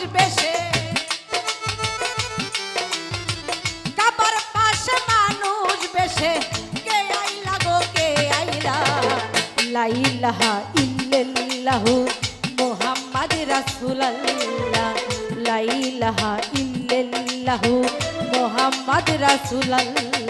আসবে সে কাবার পাশে মানুষ বেশে। কে আইলা গো, কে আইলা? লাইলাহা ইল্লাল্লাহু মোহাম্মদ রাসূলুল্লাহ। লাইলাহা ইল্লাল্লাহু মোহাম্মদ রাসূলুল্লাহ।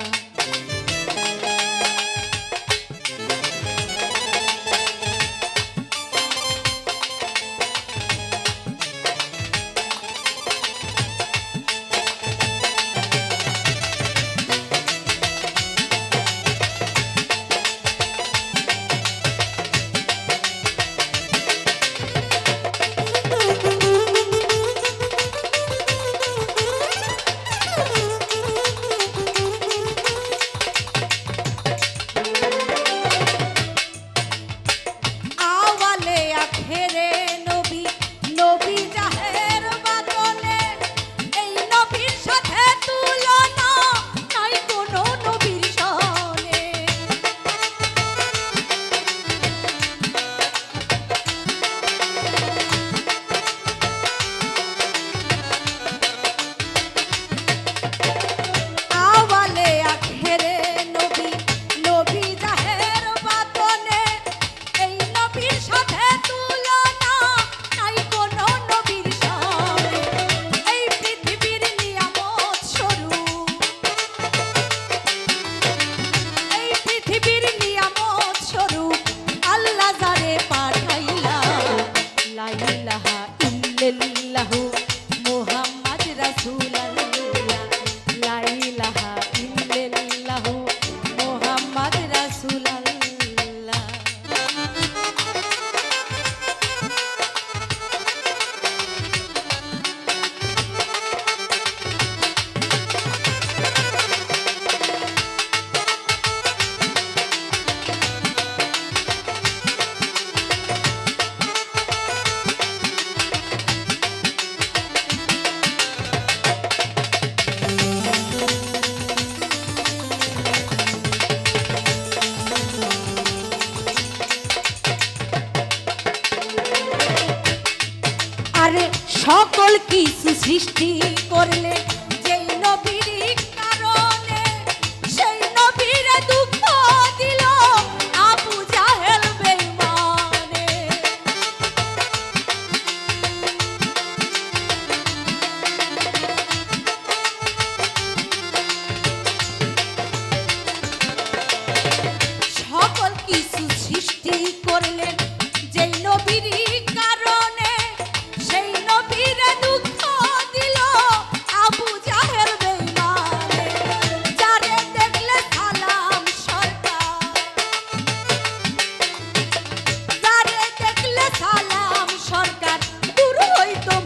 সকল কিছু সৃষ্টি করলে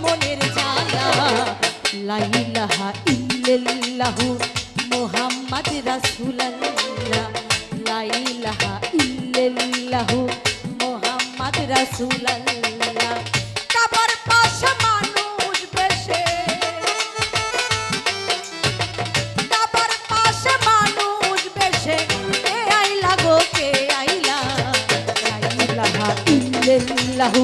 মনের জ্বালা লা ইলাহা ইল্লাল্লাহু মুহাম্মাদ রাসূলুল্লাহ। লা ইলাহা ইল্লাল্লাহু মুহাম্মাদ রাসূলুল্লাহ। কাবার পাশে মানুষ বেশে কাবার পাশে মানুষ বেশে কে আইলা গো, কে আইলা? লা ইলাহা ইল্লাল্লাহু